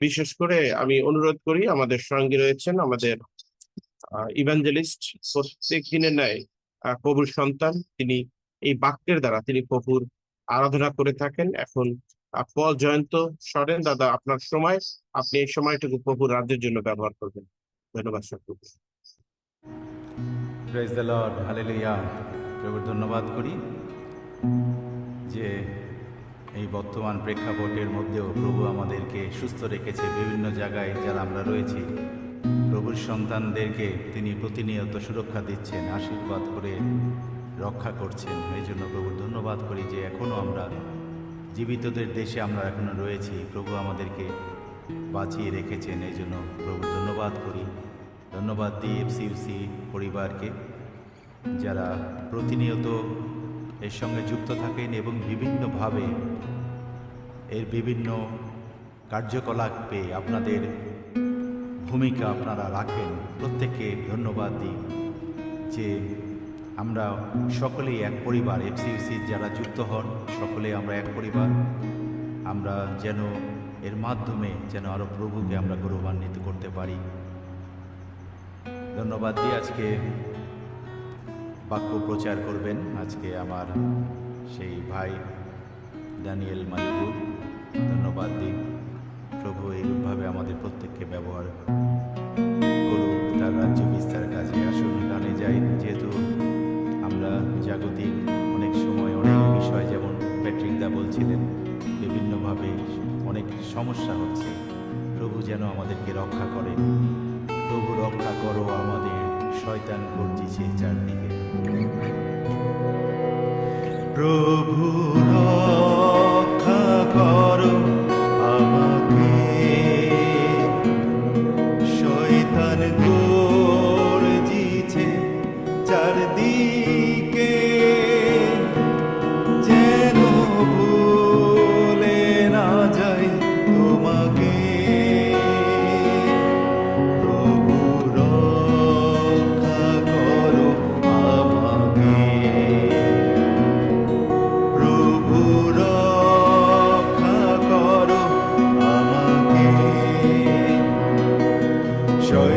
বিশেষ করে আমি অনুরোধ করি, আমাদের সঙ্গে রয়েছেন আমাদের ইভাঞ্জেলিস্ট প্রত্যেক দিনের ন্যায় প্রভুর সন্তান। তিনি এই বাক্যের দ্বারা তিনি প্রভুর আরাধনা করে থাকেন। এখন পল জয়ন্ত সরেন, দাদা আপনার সময়। আপনি এই সময়টুকু প্রভুর রাজ্যের জন্য ব্যবহার করবেন। ধন্যবাদ সকলকে। হালেলুয়া প্রভুর ধন্যবাদ করি যে এই বর্তমান প্রেক্ষাপটের মধ্যেও প্রভু আমাদেরকে সুস্থ রেখেছে বিভিন্ন জায়গায় যারা আমরা রয়েছি। প্রভুর সন্তানদেরকে তিনি প্রতিনিয়ত সুরক্ষা দিচ্ছেন, আশীর্বাদ করে রক্ষা করছেন। এই জন্য প্রভুর ধন্যবাদ করি যে এখনও আমরা জীবিতদের দেশে আমরা এখনও রয়েছি। প্রভু আমাদেরকে বাঁচিয়ে রেখেছেন। এই জন্য প্রভু ধন্যবাদ করি। ধন্যবাদ দিই এফসিউসি পরিবারকে, যারা প্রতিনিয়ত এর সঙ্গে যুক্ত থাকেন এবং বিভিন্নভাবে এর বিভিন্ন কার্যকলাপে আপনাদের ভূমিকা আপনারা রাখেন। প্রত্যেককে ধন্যবাদ দিই যে আমরা সকলেই এক পরিবার এফসিউসির যারা যুক্ত হন, সকলে আমরা এক পরিবার। আমরা যেন এর মাধ্যমে যেন আরও প্রভুকে আমরা গৌরবান্বিত করতে পারি। ধন্যবাদ দিয়ে আজকে। বাক্য প্রচার করবেন আজকে আমার সেই ভাই দানিয়েল মালিকু ধন্যবাদ দিই প্রভু এইরূপভাবে আমাদের প্রত্যেককে ব্যবহার করুক, তার রাজ্য বিস্তার কাজে আসুন গানে যাই। যেহেতু আমরা জাগতিক, অনেক সময় অনেক বিষয় যেমন দা বলছিলেন, বিভিন্নভাবে অনেক সমস্যা হচ্ছে। প্রভু যেন আমাদেরকে রক্ষা করেন। প্রভু রক্ষা করো আমাদের শয়তান গর্জিছে চারদিকে। প্রভু আমাকে। শয়তান গর্জিছে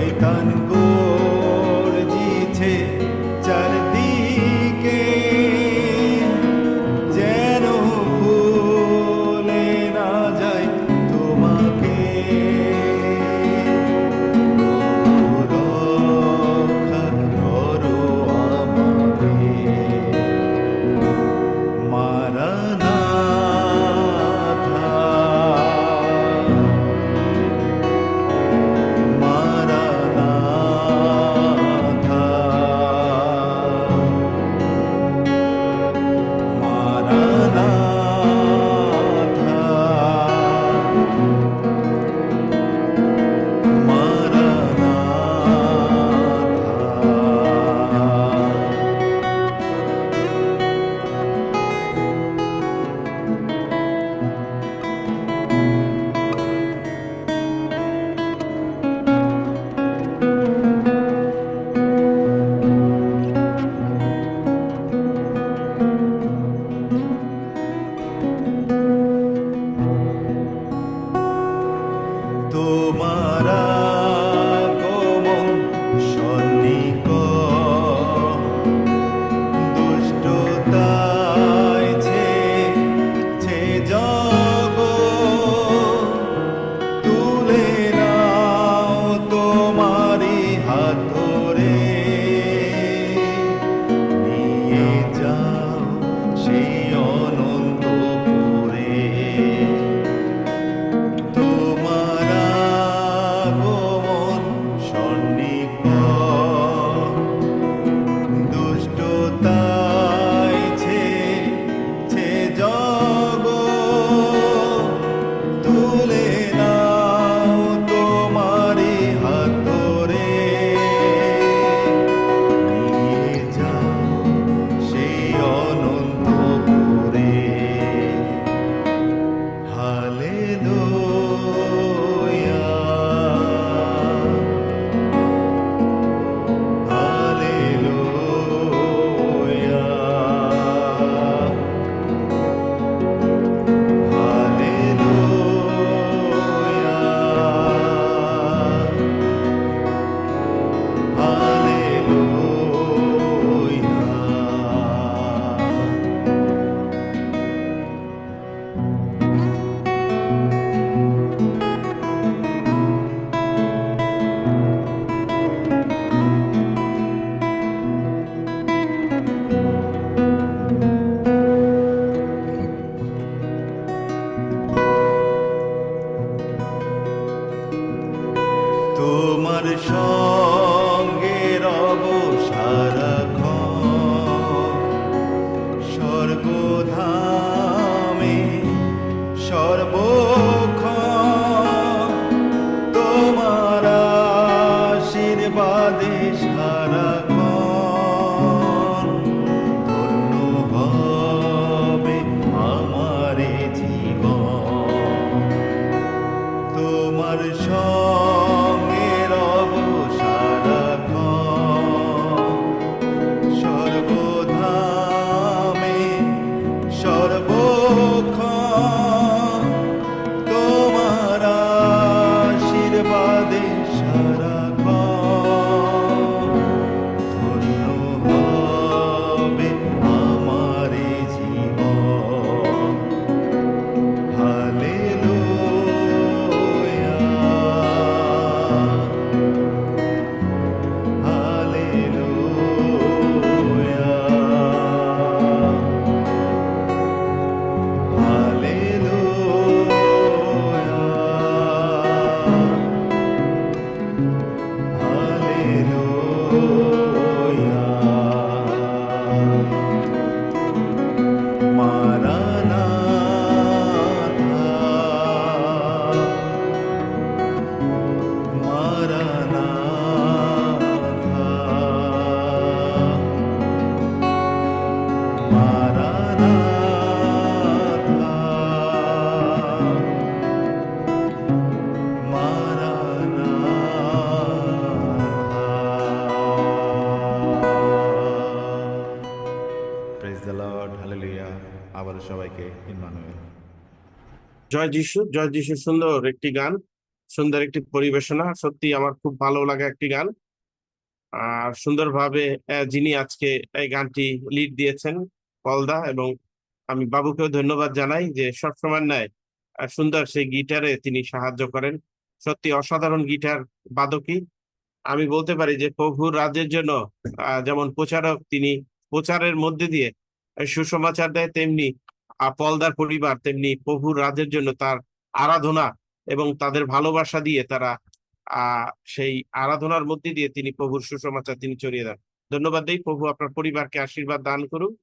শয়তান গর্জিছে Praise the Lord, hallelujah. আবার সবাইকে ইম্মানুয়েল জয় যিশু জয় যিশু সুন্দর একটি গান সুন্দর একটি পরিবেশনা সত্যি আমার খুব ভালো লাগা একটি গান। আর সুন্দরভাবে যিনি আজকে এই গানটি লিড দিয়েছেন পলদা এবং আমি বাবুকেও ধন্যবাদ জানাই যে সবসময় ন্যায় সুন্দর সেই গিটারে তিনি সাহায্য করেন। সত্যি অসাধারণ গিটার বাদকই আমি বলতে পারি যে প্রভুর রাজ্যের জন্য যেমন প্রচারক তিনি প্রচারের মধ্যে দিয়ে সুসমাচার দেয় তেমনি পলদার পরিবার, তেমনি প্রভুর রাজের জন্য তার আরাধনা এবং তাদের ভালোবাসা দিয়ে তারা, আহ, সেই আরাধনার মধ্যে দিয়ে তিনি প্রভুর সুসমাচার তিনি ছড়িয়ে দেন। ধন্যবাদ দিই, প্রভু আপনার পরিবারকে আশীর্বাদ দান করুক।